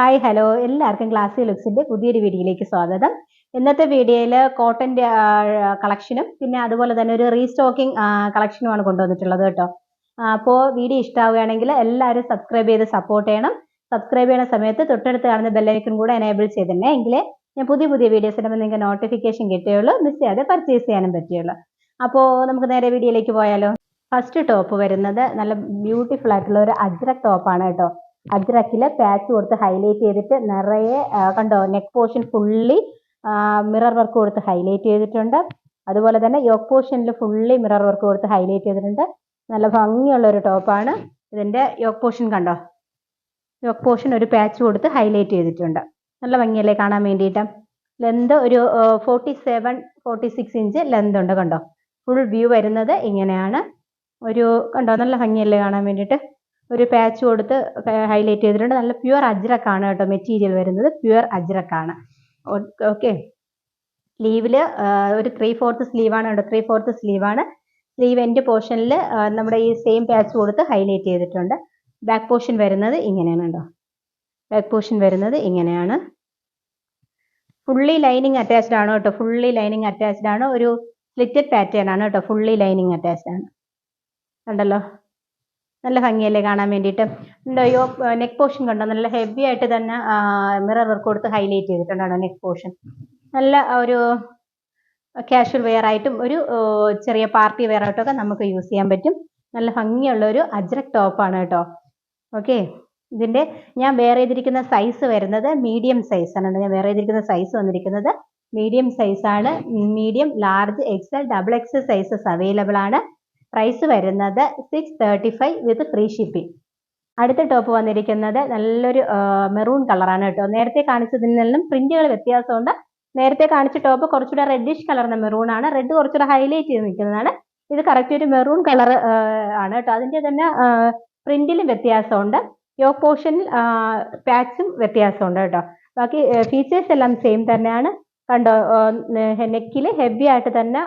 Hi hello എല്ലാവർക്കും classic ലുക്സിന്റെ പുതിയൊരു വീഡിയോയിലേക്ക് സ്വാഗതം. ഇന്നത്തെ വീഡിയോയിൽ കോട്ടന്റെ കളക്ഷനും പിന്നെ അതുപോലെ തന്നെ ഒരു റീസ്റ്റോക്കിംഗ് കളക്ഷനുമാണ് കൊണ്ടുവന്നിട്ടുള്ളത് കേട്ടോ. അപ്പോൾ വീഡിയോ ഇഷ്ടമാവുകയാണെങ്കിൽ എല്ലാവരും സബ്സ്ക്രൈബ് ചെയ്ത് സപ്പോർട്ട് ചെയ്യണം. സബ്സ്ക്രൈബ് ചെയ്യുന്ന സമയത്ത് തൊട്ടടുത്ത് കാണുന്ന ബെല്ലൈക്കൺ കൂടെ എനേബിൾ ചെയ്തിട്ടുണ്ടെങ്കിൽ എങ്കിലേ ഞാൻ പുതിയ പുതിയ വീഡിയോസ് ഇടുമ്പോൾ നിങ്ങൾക്ക് നോട്ടിഫിക്കേഷൻ കിട്ടുകയുള്ളൂ മിസ് ചെയ്യാതെ പർച്ചേസ് ചെയ്യാനും പറ്റുകയുള്ളൂ. അപ്പോൾ നമുക്ക് നേരെ വീഡിയോയിലേക്ക് പോയാലോ. ഫസ്റ്റ് ടോപ്പ് വരുന്നത് നല്ല ബ്യൂട്ടിഫുൾ ആയിട്ടുള്ള ഒരു അജ്രക് ടോപ്പാണ് കേട്ടോ. അജ്രക്കിൽ പാച്ച് കൊടുത്ത് ഹൈലൈറ്റ് ചെയ്തിട്ട് നിറയെ കണ്ടോ neck portion fully mirror work കൊടുത്ത് ഹൈലൈറ്റ് ചെയ്തിട്ടുണ്ട്. അതുപോലെ തന്നെ യോക്ക് പോർഷനിൽ ഫുള്ളി മിറർ വർക്ക് കൊടുത്ത് ഹൈലൈറ്റ് ചെയ്തിട്ടുണ്ട്. നല്ല ഭംഗിയുള്ള ഒരു ടോപ്പാണ് ഇതിന്റെ യോക്ക് പോർഷൻ കണ്ടോ? യോക്ക് പോർഷൻ ഒരു പാച്ച് കൊടുത്ത് ഹൈലൈറ്റ് ചെയ്തിട്ടുണ്ട്. നല്ല ഭംഗിയല്ലേ കാണാൻ വേണ്ടിയിട്ട്? ലെന്ത് ഒരു forty seven forty six inch length ഉണ്ട് കണ്ടോ? ഫുൾ വ്യൂ വരുന്നത് ഇങ്ങനെയാണ്. ഒരു കണ്ടോ നല്ല ഭംഗിയല്ലേ കാണാൻ വേണ്ടിയിട്ട്? ഒരു പാച്ച് കൊടുത്ത് ഹൈലൈറ്റ് ചെയ്തിട്ടുണ്ട്. നല്ല പ്യുവർ അജ്രക്കാണ് കേട്ടോ മെറ്റീരിയൽ വരുന്നത്. പ്യുവർ അജ്രക്കാണ്. ഓക്കെ സ്ലീവിൽ ഒരു ത്രീ ഫോർത്ത് സ്ലീവാണ് കേട്ടോ. ത്രീ ഫോർത്ത് സ്ലീവാണ് സ്ലീവ് എൻഡ് പോർഷനിൽ നമ്മുടെ ഈ സെയിം പാച്ച് കൊടുത്ത് ഹൈലൈറ്റ് ചെയ്തിട്ടുണ്ട്. ബാക്ക് പോർഷൻ വരുന്നത് ഇങ്ങനെയാണ് കേട്ടോ. ബാക്ക് പോർഷൻ വരുന്നത് ഇങ്ങനെയാണ്. ഫുള്ളി ലൈനിങ് അറ്റാച്ച്ഡ് ആണ് കേട്ടോ. ഫുള്ളി ലൈനിങ് അറ്റാച്ച്ഡ് ആണ്. ഒരു സ്ലിറ്റഡ് പാറ്റേൺ ആണ് കേട്ടോ. ഫുള്ളി ലൈനിങ് അറ്റാച്ച്ഡ് ആണ്. കണ്ടല്ലോ? നല്ല ഭംഗിയല്ലേ കാണാൻ വേണ്ടിയിട്ട്. ഉണ്ടോ അയ്യോ നെക്ക് പോർഷൻ കണ്ടോ? നല്ല ഹെവി ആയിട്ട് തന്നെ മിറർ വർക്ക് കൊടുത്ത് ഹൈലൈറ്റ് ചെയ്തിട്ടുണ്ടോ നെക്ക് പോർഷൻ നല്ല ഒരു കാഷ്വൽ വെയർ ആയിട്ടും ഒരു ചെറിയ പാർട്ടി വെയർ ആയിട്ടൊക്കെ നമുക്ക് യൂസ് ചെയ്യാൻ പറ്റും. നല്ല ഭംഗിയുള്ള ഒരു അജ്രക് ടോപ്പാണ് കേട്ടോ. ഓക്കെ ഇതിന്റെ ഞാൻ വെയർ ചെയ്തിരിക്കുന്ന സൈസ് വരുന്നത് മീഡിയം സൈസ് ആണ് ഞാൻ വെയർ ചെയ്തിരിക്കുന്ന സൈസ് വന്നിരിക്കുന്നത് മീഡിയം സൈസ് ആണ്. Medium large XL double X sizes available ആണ്. പ്രൈസ് വരുന്നത് six thirty five with free shipping അടുത്ത ടോപ്പ് വന്നിരിക്കുന്നത് നല്ലൊരു മെറൂൺ കളറാണ് കേട്ടോ. നേരത്തെ കാണിച്ചതിൽ നിന്നും പ്രിന്റുകൾ വ്യത്യാസമുണ്ട്. നേരത്തെ കാണിച്ച ടോപ്പ് കുറച്ചുകൂടെ റെഡിഷ് കളറിന് മെറൂൺ ആണ്. റെഡ് കുറച്ചുകൂടെ ഹൈലൈറ്റ് ചെയ്ത് നിൽക്കുന്നതാണ്. ഇത് കറക്റ്റ് ഒരു മെറൂൺ കളർ ആണ് കേട്ടോ. അതിന്റെ തന്നെ പ്രിന്റിലും വ്യത്യാസമുണ്ട്. യോ പോർഷനിൽ പാച്ചും വ്യത്യാസമുണ്ട് കേട്ടോ. ബാക്കി ഫീച്ചേഴ്സ് എല്ലാം സെയിം തന്നെയാണ്. കണ്ടോ നെക്കിൽ ഹെവി ആയിട്ട് തന്നെ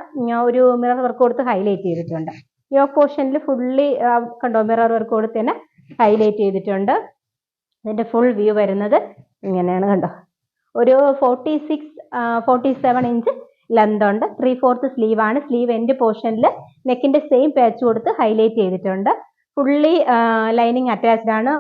ഒരു മിറർ വർക്ക് കൊടുത്ത് ഹൈലൈറ്റ് ചെയ്തിട്ടുണ്ട്. യോ പോർഷനിൽ ഫുള്ളി കണ്ടോ മിറർ വർക്ക് കൊടുത്ത് തന്നെ ഹൈലൈറ്റ് ചെയ്തിട്ടുണ്ട്. ഇതിന്റെ ഫുൾ വ്യൂ വരുന്നത് ഇങ്ങനെയാണ് കണ്ടോ. ഒരു forty six forty seven inch length ഉണ്ട്. ത്രീ ഫോർത്ത് സ്ലീവ് ആണ് സ്ലീവ് എൻഡ് പോർഷനിൽ നെക്കിന്റെ സെയിം പാച്ച് കൊടുത്ത് ഹൈലൈറ്റ് ചെയ്തിട്ടുണ്ട്. ഫുള്ളി ലൈനിങ് അറ്റാച്ച്ഡ് ആണ്.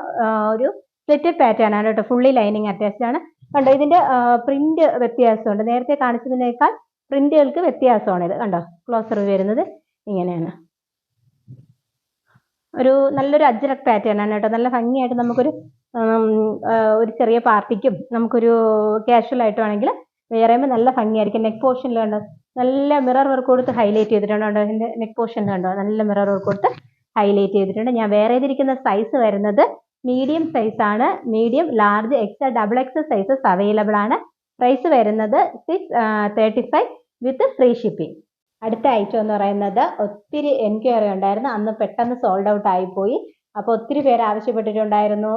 ഒരു സ്ലിറ്റഡ് പാറ്റേൺ ആണ് കേട്ടോ. ഫുള്ളി ലൈനിങ് അറ്റാച്ച്ഡ് ആണ്. കണ്ടോ ഇതിന്റെ പ്രിന്റ് വ്യത്യാസമുണ്ട്. നേരത്തെ കാണിച്ചതിനേക്കാൾ പ്രിന്റുകൾക്ക് വ്യത്യാസമാണ് ഇത്. കണ്ടോ ക്ലോസർ വരുന്നത് ഇങ്ങനെയാണ്. ഒരു നല്ലൊരു അജ്രക് പാറ്റേൺ ആണ് കേട്ടോ. നല്ല ഭംഗിയായിട്ട് നമുക്കൊരു ഒരു ചെറിയ പാർട്ടിക്കും നമുക്കൊരു കാഷ്വൽ ആയിട്ട് വേണമെങ്കിൽ വേറെയുമ്പോൾ നല്ല ഭംഗിയായിരിക്കും. നെക്ക് പോർഷനിൽ കണ്ടോ? നല്ല മിറർ വർക്ക് കൊടുത്ത് ഹൈലൈറ്റ് ചെയ്തിട്ടുണ്ട് കണ്ടോ? ഇതിന്റെ നെക്ക് പോർഷൻ കണ്ടോ? നല്ല മിറർ വർക്ക് കൊടുത്ത് ഹൈലൈറ്റ് ചെയ്തിട്ടുണ്ട്. ഞാൻ വേറെ ചെയ്തിരിക്കുന്ന സൈസ് വരുന്നത് മീഡിയം സൈസ് ആണ്. Medium large X double X sizes available ആണ്. പ്രൈസ് വരുന്നത് six thirty five with free shipping അടുത്ത ഐറ്റം എന്ന് പറയുന്നത് ഒത്തിരി എൻക്വയറി ഉണ്ടായിരുന്നു. അന്ന് പെട്ടെന്ന് സോൾഡ് ഔട്ട് ആയിപ്പോയി അപ്പോൾ ഒത്തിരി പേര് ആവശ്യപ്പെട്ടിട്ടുണ്ടായിരുന്നു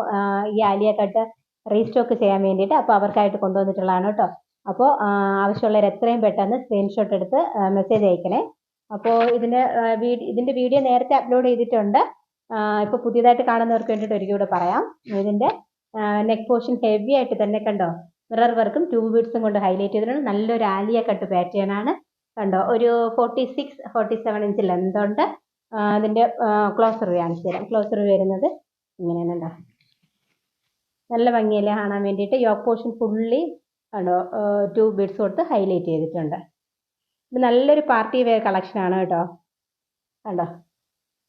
ഈ ആലിയ കട്ട് റീസ്റ്റോക്ക് ചെയ്യാൻ വേണ്ടിയിട്ട്. അപ്പോൾ അവർക്കായിട്ട് കൊണ്ടുവന്നിട്ടുള്ളതാണ് കേട്ടോ. അപ്പോൾ ആവശ്യമുള്ളവർ എത്രയും പെട്ടെന്ന് സ്ക്രീൻഷോട്ട് എടുത്ത് മെസ്സേജ് അയക്കണേ. അപ്പോൾ ഇതിന് ഇതിന്റെ വീഡിയോ നേരത്തെ അപ്ലോഡ് ചെയ്തിട്ടുണ്ട്. ഇപ്പോൾ പുതിയതായിട്ട് കാണുന്നവർക്ക് വേണ്ടിയിട്ട് ഒരിക്കൽ കൂടെ പറയാം ഇതിന്റെ നെക്ക് പോർഷൻ ഹെവി ആയിട്ട് തന്നെ കണ്ടോ? മിറർ വർക്കും ട്യൂബ് ബീഡ്സും കൊണ്ട് ഹൈലൈറ്റ് ചെയ്തിട്ടുണ്ട്. നല്ലൊരു ആലിയ കട്ട് പാറ്റേൺ ആണ്. കണ്ടോ? ഒരു forty six forty seven inch length ഉണ്ട്. ആ, അതിന്റെ ക്ലോസർ കാണിച്ചു തരാം. ക്ലോസർ വരുന്നത് ഇങ്ങനെയാണ് കണ്ടോ? നല്ല ഭംഗിയല്ലേ കാണാൻ വേണ്ടിയിട്ട്. യോക്ക് പോർഷൻ ഫുള്ളി കണ്ടോ ടു ബീഡ്സ് കൊടുത്ത് ഹൈലൈറ്റ് ചെയ്തിട്ടുണ്ട്. ഇത് നല്ലൊരു പാർട്ടി വെയർ കളക്ഷൻ ആണ് കേട്ടോ. കണ്ടോ?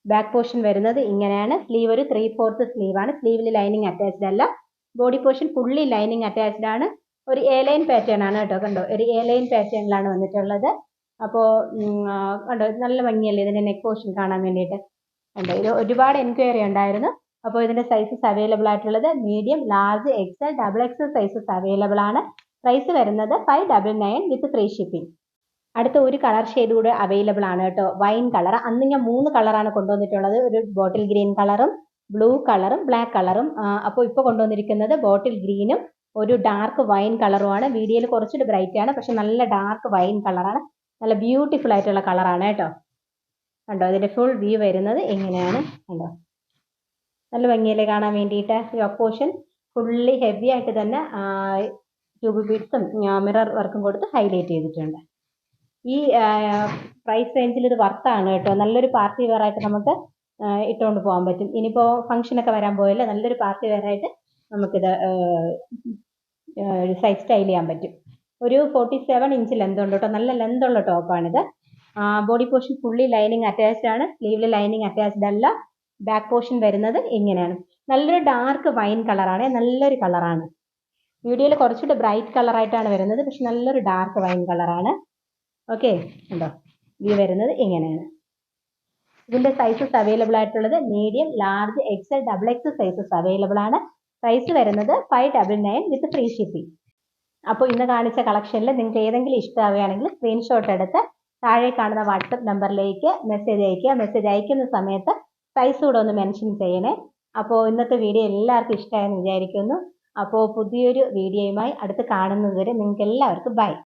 ബാക്ക് പോർഷൻ വരുന്നത് ഇങ്ങനെയാണ്. സ്ലീവ് ഒരു ത്രീ ഫോർത്ത് സ്ലീവ് ആണ്. സ്ലീവിൽ ലൈനിങ് അറ്റാച്ച്ഡ് അല്ല. Body portion fully lining attached ആണ്. ഒരു എ ലൈൻ പാറ്റേൺ ആണ് കേട്ടോ. കണ്ടോ? ഒരു എ ലൈൻ പാറ്റേണിലാണ് വന്നിട്ടുള്ളത്. അപ്പോൾ കണ്ടോ നല്ല ഭംഗിയല്ലേ ഇതിന്റെ നെക്ക് പോർഷൻ കാണാൻ വേണ്ടിയിട്ട്? കണ്ടോ ഇത് ഒരുപാട് എൻക്വയറി ഉണ്ടായിരുന്നു. അപ്പോൾ ഇതിന്റെ സൈസസ് അവൈലബിൾ ആയിട്ടുള്ളത് medium large XL double XL sizes available ആണ്. പ്രൈസ് വരുന്നത് five double nine with free shipping അടുത്ത ഒരു കളർ ഷെയ്ഡ് കൂടെ അവൈലബിൾ ആണ് കേട്ടോ. വൈൻ കളർ അന്ന് ഞാൻ മൂന്ന് കളറാണ് കൊണ്ടുവന്നിട്ടുള്ളത്. ഒരു ബോട്ടിൽ ഗ്രീൻ കളറും ബ്ലൂ കളറും ബ്ലാക്ക് കളറും അപ്പോൾ ഇപ്പോൾ കൊണ്ടുവന്നിരിക്കുന്നത് ബോട്ടിൽ ഗ്രീനും ഒരു ഡാർക്ക് വൈൻ കളറുമാണ് വീഡിയോയിൽ കുറച്ചുകൂടി ബ്രൈറ്റ് ആണ്. പക്ഷെ നല്ല ഡാർക്ക് വൈൻ കളറാണ് നല്ല ബ്യൂട്ടിഫുൾ ആയിട്ടുള്ള കളറാണ് കേട്ടോ. കണ്ടോ? ഇതിന്റെ ഫുൾ വ്യൂ വരുന്നത് എങ്ങനെയാണ്? കണ്ടോ? നല്ല ഭംഗിയിൽ കാണാൻ വേണ്ടിയിട്ട്? യോക്ക് പോർഷൻ ഫുള്ളി ഹെവി ആയിട്ട് തന്നെ ട്യൂബ് ബീഡ്സും മിറർ വർക്കും കൊടുത്ത് ഹൈലൈറ്റ് ചെയ്തിട്ടുണ്ട്. ഈ പ്രൈസ് റേഞ്ചിൽ ഇത് വർത്താണ് കേട്ടോ. നല്ലൊരു പാർട്ടി വെയർ ആയിട്ട് നമുക്ക് ഇട്ടുകൊണ്ട് പോകാൻ പറ്റും. ഇനിയിപ്പോൾ ഫംഗ്ഷനൊക്കെ വരാൻ പോയല്ലേ നല്ലൊരു പാർട്ടി വെയർ ആയിട്ട് നമുക്കിത് സൈസ് സ്റ്റൈൽ ചെയ്യാൻ പറ്റും. ഒരു ഫോർട്ടി സെവൻ ഇഞ്ച് ലെന്ത് ഉണ്ട് കേട്ടോ. നല്ല ലെന്ത് ഉള്ള ടോപ്പാണിത് body portion fully lining attached ആണ്. സ്ലീവിൽ ലൈനിങ് അറ്റാച്ച്ഡ് അല്ല. ബാക്ക് പോർഷൻ വരുന്നത് ഇങ്ങനെയാണ്. നല്ലൊരു ഡാർക്ക് വൈൻ കളറാണ് നല്ലൊരു കളറാണ് വീഡിയോയിൽ കുറച്ചുകൂടി ബ്രൈറ്റ് കളറായിട്ടാണ് വരുന്നത്. പക്ഷെ നല്ലൊരു ഡാർക്ക് വൈൻ കളറാണ് ഓക്കെ ഉണ്ടോ ഇത് വരുന്നത് ഇങ്ങനെയാണ്. ഇതിന്റെ സൈസസ് അവൈലബിൾ ആയിട്ടുള്ളത് medium large XL double X sizes available ആണ്. പ്രൈസ് വരുന്നത് five double nine with free shipping അപ്പോൾ ഇന്ന് കാണിച്ച കളക്ഷനിൽ നിങ്ങൾക്ക് ഏതെങ്കിലും ഇഷ്ടമാവുകയാണെങ്കിൽ സ്ക്രീൻഷോട്ട് എടുത്ത് താഴെ കാണുന്ന വാട്സപ്പ് നമ്പറിലേക്ക് മെസ്സേജ് അയക്കുക മെസ്സേജ് അയക്കുന്ന സമയത്ത് സൈസ് കൂടെ ഒന്ന് മെൻഷൻ ചെയ്യണേ. അപ്പോൾ ഇന്നത്തെ വീഡിയോ എല്ലാവർക്കും ഇഷ്ടമായെന്ന് വിചാരിക്കുന്നു. അപ്പോൾ പുതിയൊരു വീഡിയോയുമായി അടുത്ത് കാണുന്നതുവരെ നിങ്ങൾക്ക് എല്ലാവർക്കും ബൈ